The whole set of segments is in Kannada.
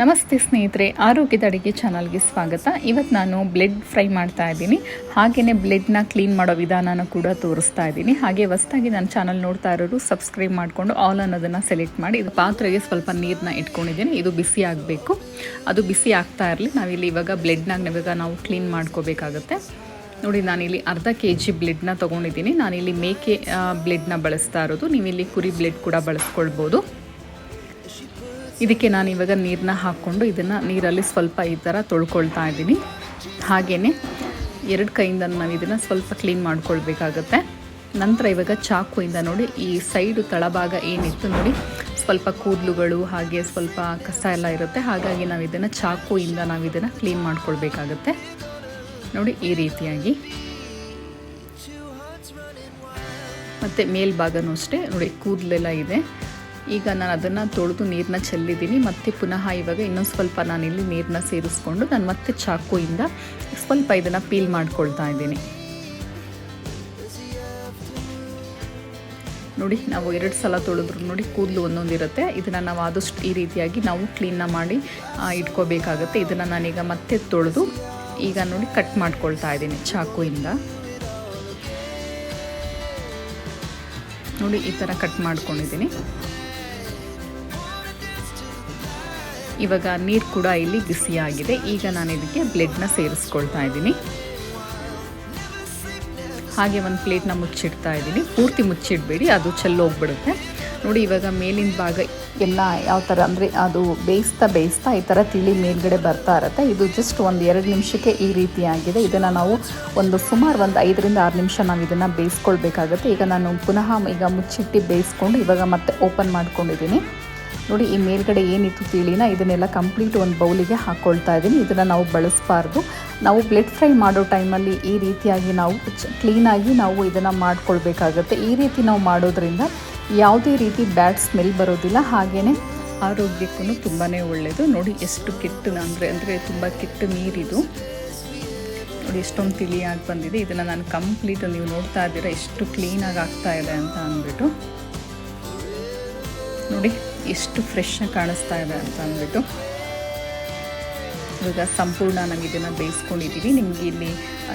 ನಮಸ್ತೆ ಸ್ನೇಹಿತರೆ ಆರೋಗ್ಯದ ಅಡುಗೆ ಚಾನಲ್ಗೆ ಸ್ವಾಗತ. ಇವತ್ತು ನಾನು ಬ್ಲೆಡ್ ಫ್ರೈ ಮಾಡ್ತಾ ಇದ್ದೀನಿ. ಹಾಗೆಯೇ ಬ್ಲೆಡ್ನ ಕ್ಲೀನ್ ಮಾಡೋ ವಿಧಾನನ ಕೂಡ ತೋರಿಸ್ತಾ ಇದ್ದೀನಿ. ಹಾಗೆ ಹೊಸ್ದಾಗಿ ನನ್ನ ಚಾನಲ್ ನೋಡ್ತಾ ಇರೋರು ಸಬ್ಸ್ಕ್ರೈಬ್ ಮಾಡಿಕೊಂಡು ಆಲ್ ಅನ್ನೋದನ್ನು ಸೆಲೆಕ್ಟ್ ಮಾಡಿ. ಇದು ಪಾತ್ರೆಗೆ ಸ್ವಲ್ಪ ನೀರನ್ನ ಇಟ್ಕೊಂಡಿದ್ದೀನಿ. ಇದು ಬಿಸಿ ಆಗಬೇಕು. ಅದು ಬಿಸಿ ಆಗ್ತಾ ಇರಲಿ. ನಾವಿಲ್ಲಿ ಇವಾಗ ಬ್ಲೆಡ್ನಾಗ ಇವಾಗ ನಾವು ಕ್ಲೀನ್ ಮಾಡ್ಕೋಬೇಕಾಗತ್ತೆ. ನೋಡಿ, ನಾನಿಲ್ಲಿ ಅರ್ಧ ಕೆ ಜಿ ಬ್ಲೆಡ್ನ ತೊಗೊಂಡಿದ್ದೀನಿ. ನಾನಿಲ್ಲಿ ಮೇಕೆ ಬ್ಲೆಡ್ನ ಬಳಸ್ತಾ ಇರೋದು. ನೀವಿಲ್ಲಿ ಕುರಿ ಬ್ಲೆಡ್ ಕೂಡ ಬಳಸ್ಕೊಳ್ಬೋದು. ಇದಕ್ಕೆ ನಾನು ಇವಾಗ ನೀರನ್ನ ಹಾಕ್ಕೊಂಡು ಇದನ್ನು ನೀರಲ್ಲಿ ಸ್ವಲ್ಪ ಈ ಥರ ತೊಳ್ಕೊಳ್ತಾ ಇದ್ದೀನಿ. ಹಾಗೆಯೇ ಎರಡು ಕೈಯಿಂದ ನಾನು ಇದನ್ನು ಸ್ವಲ್ಪ ಕ್ಲೀನ್ ಮಾಡ್ಕೊಳ್ಬೇಕಾಗತ್ತೆ. ನಂತರ ಇವಾಗ ಚಾಕುಯಿಂದ ನೋಡಿ ಈ ಸೈಡು ತಳಭಾಗ ಏನಿತ್ತು ನೋಡಿ, ಸ್ವಲ್ಪ ಕೂದಲುಗಳು ಹಾಗೆ ಸ್ವಲ್ಪ ಕಸ ಎಲ್ಲ ಇರುತ್ತೆ. ಹಾಗಾಗಿ ನಾವು ಇದನ್ನು ಚಾಕುಯಿಂದ ನಾವು ಇದನ್ನು ಕ್ಲೀನ್ ಮಾಡ್ಕೊಳ್ಬೇಕಾಗತ್ತೆ. ನೋಡಿ ಈ ರೀತಿಯಾಗಿ. ಮತ್ತು ಮೇಲ್ಭಾಗನೂ ಅಷ್ಟೇ. ನೋಡಿ ಕೂದಲೆಲ್ಲ ಇದೆ. ಈಗ ನಾನು ಅದನ್ನು ತೊಳೆದು ನೀರನ್ನ ಚೆಲ್ಲಿದ್ದೀನಿ. ಮತ್ತು ಪುನಃ ಇವಾಗ ಇನ್ನೊಂದು ಸ್ವಲ್ಪ ನಾನಿಲ್ಲಿ ನೀರನ್ನ ಸೇರಿಸ್ಕೊಂಡು ನಾನು ಮತ್ತೆ ಚಾಕುಯಿಂದ ಸ್ವಲ್ಪ ಇದನ್ನು ಪೀಲ್ ಮಾಡ್ಕೊಳ್ತಾ ಇದ್ದೀನಿ. ನೋಡಿ, ನಾವು ಎರಡು ಸಲ ತೊಳೆದ್ರು ನೋಡಿ ಕೂದಲು ಒಂದೊಂದಿರುತ್ತೆ ಇದನ್ನು ನಾವು ಆದಷ್ಟು ಈ ರೀತಿಯಾಗಿ ನಾವು ಕ್ಲೀನ್ನ ಮಾಡಿ ಇಟ್ಕೋಬೇಕಾಗುತ್ತೆ. ಇದನ್ನು ನಾನೀಗ ಮತ್ತೆ ತೊಳೆದು ಈಗ ನೋಡಿ ಕಟ್ ಮಾಡ್ಕೊಳ್ತಾ ಇದ್ದೀನಿ ಚಾಕುಯಿಂದ. ನೋಡಿ, ಈ ಥರ ಕಟ್ ಮಾಡ್ಕೊಂಡಿದ್ದೀನಿ. ಇವಾಗ ನೀರು ಕೂಡ ಇಲ್ಲಿ ಬಿಸಿಯಾಗಿದೆ. ಈಗ ನಾನು ಇದಕ್ಕೆ ಬ್ಲೆಡ್ನ ಸೇರಿಸ್ಕೊಳ್ತಾ ಇದ್ದೀನಿ. ಹಾಗೆ ಒಂದು ಪ್ಲೇಟ್ನ ಮುಚ್ಚಿಡ್ತಾ ಇದ್ದೀನಿ. ಪೂರ್ತಿ ಮುಚ್ಚಿಡಬೇಡಿ, ಅದು ಚೆಲ್ಲೋಗ್ಬಿಡುತ್ತೆ ನೋಡಿ, ಇವಾಗ ಮೇಲಿನ ಭಾಗ ಎಲ್ಲ ಯಾವ ಥರ ಅಂದರೆ ಅದು ಬೇಯಿಸ್ತಾ ಬೇಯಿಸ್ತಾ ಈ ಥರ ತಿಳಿ ಮೇಲ್ಗಡೆ ಬರ್ತಾ ಇರುತ್ತೆ. ಇದು ಜಸ್ಟ್ ಒಂದು ಎರಡು ನಿಮಿಷಕ್ಕೆ ಈ ರೀತಿಯಾಗಿದೆ ಇದನ್ನು ನಾವು ಒಂದು ಸುಮಾರು ಒಂದು ಐದರಿಂದ ಆರು ನಿಮಿಷ ನಾವು ಇದನ್ನು ಬೇಯಿಸ್ಕೊಳ್ಬೇಕಾಗುತ್ತೆ. ಈಗ ನಾನು ಪುನಃ ಈಗ ಮುಚ್ಚಿಟ್ಟು ಬೇಯಿಸ್ಕೊಂಡು ಇವಾಗ ಮತ್ತೆ ಓಪನ್ ಮಾಡ್ಕೊಂಡಿದ್ದೀನಿ. ನೋಡಿ, ಈ ಮೇಲ್ಗಡೆ ಏನಿತ್ತು ತಿಳಿನ? ಇದನ್ನೆಲ್ಲ ಕಂಪ್ಲೀಟ್ ಒಂದು ಬೌಲಿಗೆ ಹಾಕ್ಕೊಳ್ತಾ ಇದ್ದೀನಿ. ಇದನ್ನು ನಾವು ಬಳಸಬಾರ್ದು. ನಾವು ಬ್ಲೆಡ್ ಫ್ರೈ ಮಾಡೋ ಟೈಮಲ್ಲಿ ಈ ರೀತಿಯಾಗಿ ನಾವು ಕ್ಲೀನಾಗಿ ನಾವು ಇದನ್ನು ಮಾಡ್ಕೊಳ್ಬೇಕಾಗತ್ತೆ. ಈ ರೀತಿ ನಾವು ಮಾಡೋದ್ರಿಂದ ಯಾವುದೇ ರೀತಿ ಬ್ಯಾಡ್ ಸ್ಮೆಲ್ ಬರೋದಿಲ್ಲ. ಹಾಗೆಯೇ ಆರೋಗ್ಯಕ್ಕೂ ತುಂಬಾ ಒಳ್ಳೆಯದು ನೋಡಿ, ಎಷ್ಟು ಕೆಟ್ಟು ಅಂದರೆ ಅಂದರೆ ತುಂಬ ಕೆಟ್ಟ ನೀರಿದು. ನೋಡಿ, ಎಷ್ಟೊಂದು ತಿಳಿಯಾಗಿ ಬಂದಿದೆ. ಇದನ್ನು ನಾನು ಕಂಪ್ಲೀಟ್ ನೀವು ನೋಡ್ತಾ ಇದ್ದೀರಾ. ಎಷ್ಟು ಕ್ಲೀನಾಗಿ ಆಗ್ತಾ ಇದೆ ಅಂತ ಅಂದ್ಬಿಟ್ಟು. ನೋಡಿ ಎಷ್ಟು ಫ್ರೆಶ್ಶಾಗಿ ಕಾಣಿಸ್ತಾ ಇದೆ ಅಂತ ಅಂದ್ಬಿಟ್ಟು ಇವಾಗ ಸಂಪೂರ್ಣ ನಾವು ಇದನ್ನು ಬೇಯಿಸ್ಕೊಂಡಿದ್ದೀವಿ ನಿಮಗೆ ಇಲ್ಲಿ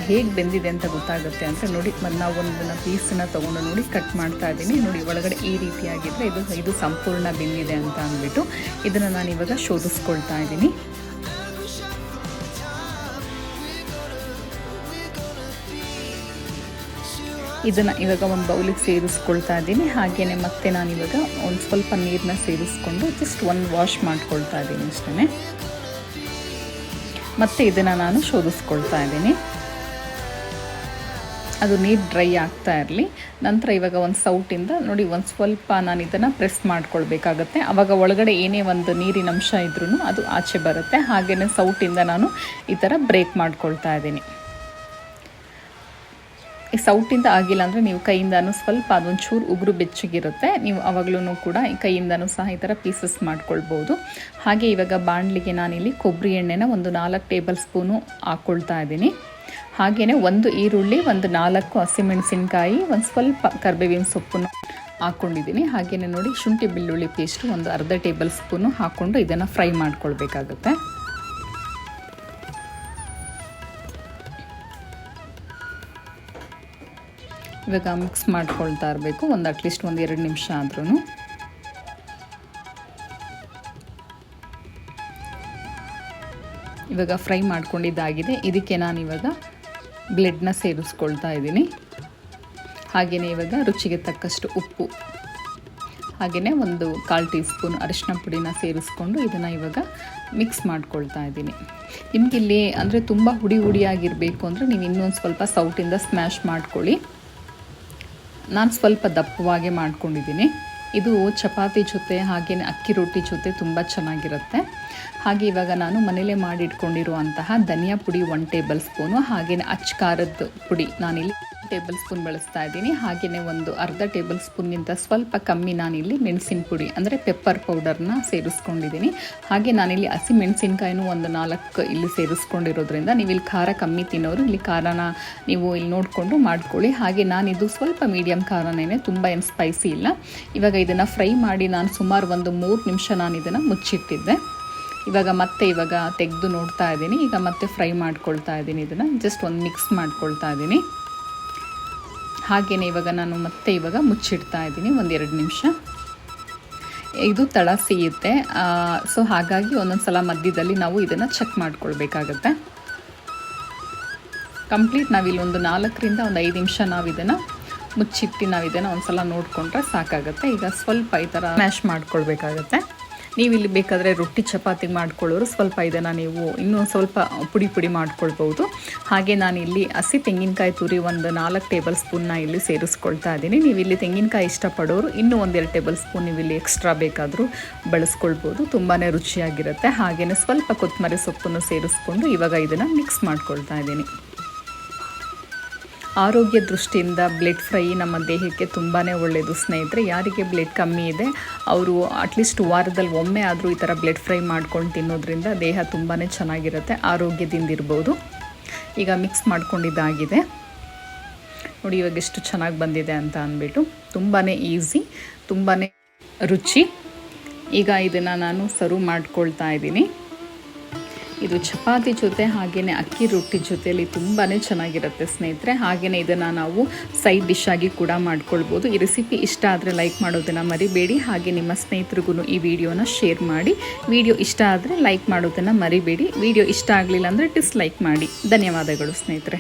ಹೇಗೆ ಬೆಂದಿದೆ ಅಂತ ಗೊತ್ತಾಗುತ್ತೆ ಅಂತ ನೋಡಿ. ಮತ್ತು ನಾವು ಒಂದನ್ನು ಪೀಸನ್ನ ತೊಗೊಂಡು ನೋಡಿ ಕಟ್ ಮಾಡ್ತಾ ಇದ್ದೀನಿ ನೋಡಿ, ಒಳಗಡೆ ಈ ರೀತಿಯಾಗಿದ್ದರೆ ಇದು ಇದು ಸಂಪೂರ್ಣ ಬೆಂದಿದೆ ಅಂತ ಅಂದ್ಬಿಟ್ಟು ಇದನ್ನು ನಾನು ಇವಾಗ ಶೋಧಿಸ್ಕೊಳ್ತಾ ಇದ್ದೀನಿ ಇದನ್ನು ಇವಾಗ ಒಂದು ಬೌಲಿಗೆ ಸೇರಿಸ್ಕೊಳ್ತಾ ಇದ್ದೀನಿ. ಹಾಗೆಯೇ ಮತ್ತೆ ನಾನು ಇವಾಗ ಒಂದು ಸ್ವಲ್ಪ ನೀರನ್ನ ಸೇರಿಸ್ಕೊಂಡು ಜಸ್ಟ್ ಒಂದು ವಾಶ್ ಮಾಡ್ಕೊಳ್ತಾ ಇದ್ದೀನಿ ಅಷ್ಟೇ ಮತ್ತೆ ಇದನ್ನು ನಾನು ಶೋಧಿಸ್ಕೊಳ್ತಾ ಇದ್ದೀನಿ. ಅದು ನೀರು ಡ್ರೈ ಆಗ್ತಾ ಇರಲಿ. ನಂತರ ಇವಾಗ ಒಂದು ಸೌಟಿಂದ ನೋಡಿ ಒಂದು ಸ್ವಲ್ಪ ನಾನು ಇದನ್ನು ಪ್ರೆಸ್ ಮಾಡ್ಕೊಳ್ಬೇಕಾಗತ್ತೆ. ಆವಾಗ ಒಳಗಡೆ ಏನೇ ಒಂದು ನೀರಿನ ಅಂಶ ಇದ್ರೂ ಅದು ಆಚೆ ಬರುತ್ತೆ. ಹಾಗೆಯೇ ಸೌಟಿಂದ ನಾನು ಈ ಥರ ಬ್ರೇಕ್ ಮಾಡ್ಕೊಳ್ತಾ ಇದ್ದೀನಿ. ಈ ಸೌಟಿಂದ ಆಗಿಲ್ಲ ಅಂದರೆ ನೀವು ಕೈಯಿಂದನೂ ಸ್ವಲ್ಪ ಅದೊಂದು ಚೂರು ಉಗುರು ಬೆಚ್ಚಗಿರುತ್ತೆ ನೀವು ಅವಾಗಲೂ ಕೂಡ ಕೈಯಿಂದನೂ ಸಹ ಈ ಥರ ಪೀಸಸ್ ಮಾಡ್ಕೊಳ್ಬೋದು ಹಾಗೆ ಇವಾಗ ಬಾಣಲಿಗೆ ನಾನಿಲ್ಲಿ ಕೊಬ್ಬರಿ ಎಣ್ಣೆನ ಒಂದು ನಾಲ್ಕು ಟೇಬಲ್ ಸ್ಪೂನು ಹಾಕ್ಕೊಳ್ತಾ ಇದ್ದೀನಿ ಹಾಗೆಯೇ ಒಂದು ಈರುಳ್ಳಿ ಒಂದು ನಾಲ್ಕು ಹಸಿಮೆಣಸಿನ್ಕಾಯಿ ಒಂದು ಸ್ವಲ್ಪ ಕರ್ಬೇವಿನ ಸೊಪ್ಪನ್ನು ಹಾಕ್ಕೊಂಡಿದ್ದೀನಿ ಹಾಗೆಯೇ ನೋಡಿ ಶುಂಠಿ ಬೆಳ್ಳುಳ್ಳಿ ಪೇಸ್ಟು ಒಂದು ಅರ್ಧ ಟೇಬಲ್ ಸ್ಪೂನು ಹಾಕ್ಕೊಂಡು ಇದನ್ನು ಫ್ರೈ ಮಾಡ್ಕೊಳ್ಬೇಕಾಗುತ್ತೆ ಇವಾಗ ಮಿಕ್ಸ್ ಮಾಡ್ಕೊಳ್ತಾ ಇರಬೇಕು. ಒಂದು ಅಟ್ಲೀಸ್ಟ್ ಒಂದು ಎರಡು ನಿಮಿಷ ಆದ್ರೂ ಇವಾಗ ಫ್ರೈ ಮಾಡ್ಕೊಂಡಿದ್ದಾಗಿದೆ. ಇದಕ್ಕೆ ನಾನು ಇವಾಗ ಬ್ಲೆಡ್ನ ಸೇರಿಸ್ಕೊಳ್ತಾ ಇದ್ದೀನಿ. ಹಾಗೆಯೇ ಇವಾಗ ರುಚಿಗೆ ತಕ್ಕಷ್ಟು ಉಪ್ಪು. ಹಾಗೆಯೇ ಒಂದು ಕಾಲು ಟೀ ಸ್ಪೂನ್ ಅರಿಶಿನ ಪುಡಿನ ಸೇರಿಸ್ಕೊಂಡು ಇದನ್ನು ಇವಾಗ ಮಿಕ್ಸ್ ಮಾಡ್ಕೊಳ್ತಾ ಇದ್ದೀನಿ. ನಿಮಗಿಲ್ಲಿ ಅಂದರೆ ತುಂಬ ಹುಡಿ ಹುಡಿಯಾಗಿರಬೇಕು ಅಂದರೆ ನೀವು ಇನ್ನೊಂದು ಸ್ವಲ್ಪ ಸೌಟಿಂದ ಸ್ಮ್ಯಾಶ್ ಮಾಡ್ಕೊಳ್ಳಿ. ನಾನು ಸ್ವಲ್ಪ ದಪ್ಪವಾಗೆ ಮಾಡ್ಕೊಂಡಿದ್ದೀನಿ. ಇದು ಚಪಾತಿ ಜೊತೆ ಹಾಗೆಯೇ ಅಕ್ಕಿ ರೊಟ್ಟಿ ಜೊತೆ ತುಂಬ ಚೆನ್ನಾಗಿರುತ್ತೆ. ಹಾಗೆ ಇವಾಗ ನಾನು ಮನೇಲೆ ಮಾಡಿಟ್ಕೊಂಡಿರುವಂತಹ ಧನಿಯಾ ಪುಡಿ ಒನ್ ಟೇಬಲ್ ಸ್ಪೂನು ಹಾಗೆಯೇ ಅಚ್ಚ ಖಾರದ ಪುಡಿ ನಾನಿಲ್ಲಿ ಟೇಬಲ್ ಸ್ಪೂನ್ ಬಳಸ್ತಾ ಇದ್ದೀನಿ. ಹಾಗೆಯೇ ಒಂದು ಅರ್ಧ ಟೇಬಲ್ ಸ್ಪೂನ್ಗಿಂತ ಸ್ವಲ್ಪ ಕಮ್ಮಿ ನಾನಿಲ್ಲಿ ಮೆಣಸಿನ ಪುಡಿ, ಅಂದರೆ ಪೆಪ್ಪರ್ ಪೌಡರ್ನ ಸೇರಿಸ್ಕೊಂಡಿದ್ದೀನಿ. ಹಾಗೆ ನಾನಿಲ್ಲಿ ಹಸಿ ಮೆಣಸಿನ್ಕಾಯಿನೂ ಒಂದು ನಾಲ್ಕು ಇಲ್ಲಿ ಸೇರಿಸ್ಕೊಂಡಿರೋದ್ರಿಂದ ನೀವು ಇಲ್ಲಿ ಖಾರ ಕಮ್ಮಿ ತಿನ್ನೋರು, ಇಲ್ಲಿ ಖಾರನ ನೀವು ಇಲ್ಲಿ ನೋಡಿಕೊಂಡು ಮಾಡ್ಕೊಳ್ಳಿ. ಹಾಗೆ ನಾನಿದು ಸ್ವಲ್ಪ ಮೀಡಿಯಮ್ ಖಾರನೇ ತುಂಬ ಏನು ಸ್ಪೈಸಿ ಇಲ್ಲ. ಇವಾಗ ಇದನ್ನು ಫ್ರೈ ಮಾಡಿ ನಾನು ಸುಮಾರು ಒಂದು ಮೂರು ನಿಮಿಷ ನಾನು ಇದನ್ನು ಮುಚ್ಚಿಟ್ಟಿದ್ದೆ. ಇವಾಗ ಮತ್ತೆ ಇವಾಗ ತೆಗೆದು ನೋಡ್ತಾ ಇದ್ದೀನಿ. ಈಗ ಮತ್ತೆ ಫ್ರೈ ಮಾಡ್ಕೊಳ್ತಾ ಇದ್ದೀನಿ ಇದನ್ನು. ಜಸ್ಟ್ ಒಂದು ಮಿಕ್ಸ್ ಮಾಡ್ಕೊಳ್ತಾ ಇದ್ದೀನಿ. ಹಾಗೆಯೇ ಇವಾಗ ನಾನು ಮತ್ತೆ ಇವಾಗ ಮುಚ್ಚಿಡ್ತಾ ಇದ್ದೀನಿ. ಒಂದೆರಡು ನಿಮಿಷ. ಇದು ತಳ ಸಿಗುತ್ತೆ ಸೊ ಹಾಗಾಗಿ ಒಂದೊಂದು ಸಲ ಮಧ್ಯದಲ್ಲಿ ನಾವು ಇದನ್ನು ಚೆಕ್ ಮಾಡ್ಕೊಳ್ಬೇಕಾಗತ್ತೆ. ಕಂಪ್ಲೀಟ್ ನಾವಿಲ್ಲಿ ಒಂದು ನಾಲ್ಕರಿಂದ ಒಂದು ಐದು ನಿಮಿಷ ನಾವು ಇದನ್ನು ಮುಚ್ಚಿಟ್ಟು ನಾವು ಇದನ್ನು ಒಂದು ಸಲ ನೋಡಿಕೊಂಡ್ರೆ ಸಾಕಾಗುತ್ತೆ. ಈಗ ಸ್ವಲ್ಪ ಈ ಥರ ಮ್ಯಾಶ್ ಮಾಡ್ಕೊಳ್ಬೇಕಾಗತ್ತೆ. ನೀವು ಇಲ್ಲಿ ಬೇಕಾದರೆ ರೊಟ್ಟಿ ಚಪಾತಿ ಮಾಡ್ಕೊಳ್ಳೋರು ಸ್ವಲ್ಪ ಇದನ್ನು ನೀವು ಇನ್ನೂ ಸ್ವಲ್ಪ ಪುಡಿ ಪುಡಿ ಮಾಡ್ಕೊಳ್ಬೋದು ಹಾಗೆ ನಾನು ಇಲ್ಲಿ ಹಸಿ ತೆಂಗಿನಕಾಯಿ ತುರಿ ಒಂದು ನಾಲ್ಕು ಟೇಬಲ್ ಸ್ಪೂನ್ನ ಇಲ್ಲಿ ಸೇರಿಸ್ಕೊಳ್ತಾ ಇದ್ದೀನಿ. ನೀವು ಇಲ್ಲಿ ತೆಂಗಿನಕಾಯಿ ಇಷ್ಟಪಡೋರು ಇನ್ನೂ ಒಂದೆರಡು ಟೇಬಲ್ ಸ್ಪೂನ್ ನೀವು ಇಲ್ಲಿ ಎಕ್ಸ್ಟ್ರಾ ಬೇಕಾದರೂ ಬಳಸ್ಕೊಳ್ಬೋದು ತುಂಬಾ ರುಚಿಯಾಗಿರುತ್ತೆ. ಹಾಗೆಯೇ ಸ್ವಲ್ಪ ಕೊತ್ತಂಬರಿ ಸೊಪ್ಪನ್ನು ಸೇರಿಸ್ಕೊಂಡು ಇವಾಗ ಇದನ್ನು ಮಿಕ್ಸ್ ಮಾಡ್ಕೊಳ್ತಾ ಇದ್ದೀನಿ. ಆರೋಗ್ಯ ದೃಷ್ಟಿಯಿಂದ ಬ್ಲಡ್ ಫ್ರೈ ನಮ್ಮ ದೇಹಕ್ಕೆ ತುಂಬಾ ಒಳ್ಳೆಯದು ಸ್ನೇಹಿತರೆ, ಯಾರಿಗೆ ಬ್ಲಡ್ ಕಮ್ಮಿ ಇದೆ, ಅವರು ಅಟ್ಲೀಸ್ಟ್ ವಾರದಲ್ಲಿ ಒಮ್ಮೆ ಆದರೂ ಈ ಥರ ಬ್ಲಡ್ ಫ್ರೈ ಮಾಡ್ಕೊಂಡು ತಿನ್ನೋದ್ರಿಂದ ದೇಹ ತುಂಬಾ ಚೆನ್ನಾಗಿರುತ್ತೆ, ಆರೋಗ್ಯದಿಂದ ಇರ್ಬೋದು. ಈಗ ಮಿಕ್ಸ್ ಮಾಡ್ಕೊಂಡಿದ್ದಾಗಿದೆ. ನೋಡಿ ಇವಾಗ ಎಷ್ಟು ಚೆನ್ನಾಗಿ ಬಂದಿದೆ ಅಂತ ಅಂದ್ಬಿಟ್ಟು ತುಂಬಾ ಈಸಿ ತುಂಬಾ ರುಚಿ. ಈಗ ಇದನ್ನು ನಾನು ಸರ್ವ್ ಮಾಡ್ಕೊಳ್ತಾ ಇದ್ದೀನಿ. ಇದು ಚಪಾತಿ ಜೊತೆ ಹಾಗೆಯೇ ಅಕ್ಕಿ ರೊಟ್ಟಿ ಜೊತೆಯಲ್ಲಿ ತುಂಬಾ ಚೆನ್ನಾಗಿರುತ್ತೆ ಸ್ನೇಹಿತರೆ. ಹಾಗೆಯೇ ಇದನ್ನು ನಾವು ಸೈಡ್ ಡಿಶ್ ಆಗಿ ಕೂಡ ಮಾಡ್ಕೊಳ್ಬೋದು. ಈ ರೆಸಿಪಿ ಇಷ್ಟ ಆದರೆ ಲೈಕ್ ಮಾಡೋದನ್ನು ಮರಿಬೇಡಿ. ಹಾಗೆ ನಿಮ್ಮ ಸ್ನೇಹಿತರಿಗೂ ಈ ವಿಡಿಯೋನ ಶೇರ್ ಮಾಡಿ. ವಿಡಿಯೋ ಇಷ್ಟ ಆದರೆ ಲೈಕ್ ಮಾಡೋದನ್ನು ಮರಿಬೇಡಿ. ವಿಡಿಯೋ ಇಷ್ಟ ಆಗಲಿಲ್ಲ ಅಂದರೆ ಡಿಸ್ಲೈಕ್ ಮಾಡಿ. ಧನ್ಯವಾದಗಳು ಸ್ನೇಹಿತರೆ.